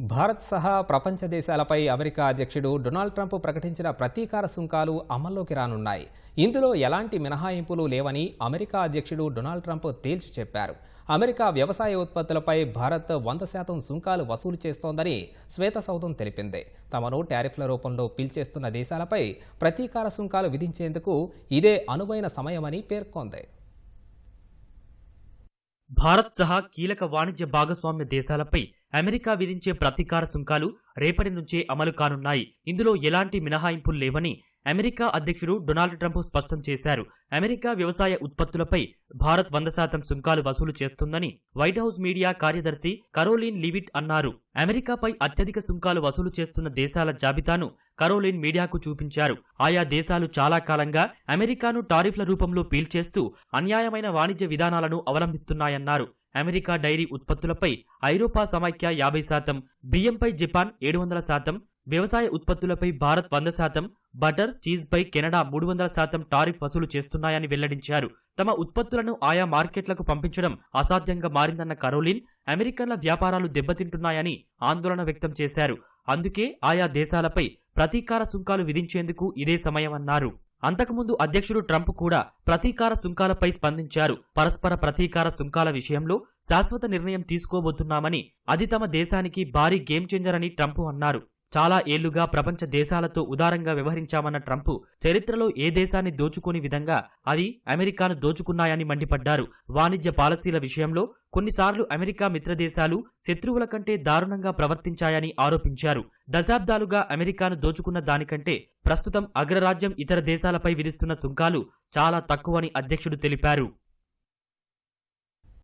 భారత్ సహా ప్రపంచ దేశాలపై అమెరికా అధ్యక్షుడు డొనాల్డ్ ట్రంప్ ప్రకటించిన ప్రతీకార సుంకాలు అమల్లోకి రానున్నాయి. ఇందులో ఎలాంటి మినహాయింపులు లేవని అమెరికా అధ్యక్షుడు డొనాల్డ్ ట్రంప్ తేల్చి చెప్పారు. అమెరికా వ్యవసాయ ఉత్పత్తులపై భారత్ వంద శాతం సుంకాలు వసూలు చేస్తోందని శ్వేతసౌధం తెలిపింది. తమను టారిఫ్ల రూపంలో పిలిచేస్తున్న దేశాలపై ప్రతీకార సుంకాలు విధించేందుకు ఇదే అనువైన సమయమని పేర్కొంది. భారత్ సహా కీలక వాణిజ్య భాగస్వామ్య దేశాలపై అమెరికా విధించే ప్రతీకార సుంకాలు రేపటి నుంచే అమలు కానున్నాయి. ఇందులో ఎలాంటి మినహాయింపులు లేవని అమెరికా అధ్యక్షుడు డొనాల్డ్ ట్రంప్ స్పష్టం చేశారు. అమెరికా వ్యవసాయ ఉత్పత్తులపై భారత్ వంద శాతం సుంకాలు వసూలు చేస్తుందని వైట్ హౌస్ మీడియా కార్యదర్శి కరోలిన్ లివిట్ అన్నారు. అమెరికాపై అత్యధిక సుంకాలు వసూలు చేస్తున్న దేశాల జాబితాను కరోలిన్ మీడియాకు చూపించారు. ఆయా దేశాలు చాలా కాలంగా అమెరికాను టారిఫ్ల రూపంలో పీల్చేస్తూ అన్యాయమైన వాణిజ్య విధానాలను అవలంబిస్తున్నాయన్నారు. అమెరికా డైరీ ఉత్పత్తులపై ఐరోపా సమైక్య యాభై శాతం బియ్యంపై జపాన్ ఏడు వందల శాతం వ్యవసాయ ఉత్పత్తులపై భారత్ వంద శాతం బటర్ చీజ్పై కెనడా మూడు వందల శాతం టారిఫ్ వసూలు చేస్తున్నాయని వెల్లడించారు. తమ ఉత్పత్తులను ఆయా మార్కెట్లకు పంపించడం అసాధ్యంగా మారిందన్న కరోలిన్ అమెరికన్ల వ్యాపారాలు దెబ్బతింటున్నాయని ఆందోళన వ్యక్తం చేశారు. అందుకే ఆయా దేశాలపై ప్రతీకార సుంకాలు విధించేందుకు ఇదే సమయమన్నారు. అంతకుముందు అధ్యక్షుడు ట్రంప్ కూడా ప్రతీకార సుంకాలపై స్పందించారు. పరస్పర ప్రతీకార సుంకాల విషయంలో శాశ్వత నిర్ణయం తీసుకోబోతున్నామని అది తమ దేశానికి భారీ గేమ్ చేంజర్ అని ట్రంప్ అన్నారు. చాలా ఏళ్ళుగా ప్రపంచ దేశాలతో ఉదారంగా వ్యవహరించామన్న ట్రంప్ చరిత్రలో ఏ దేశాన్ని దోచుకోని విధంగా అవి అమెరికాను దోచుకున్నాయని మండిపడ్డారు. వాణిజ్య పాలసీల విషయంలో కొన్నిసార్లు అమెరికా మిత్రదేశాలు శత్రువుల కంటే దారుణంగా ప్రవర్తించాయని ఆరోపించారు. దశాబ్దాలుగా అమెరికాను దోచుకున్న దానికంటే ప్రస్తుతం అగ్రరాజ్యం ఇతర దేశాలపై విధిస్తున్న సుంకాలు చాలా తక్కువని అధ్యక్షుడు తెలిపారు.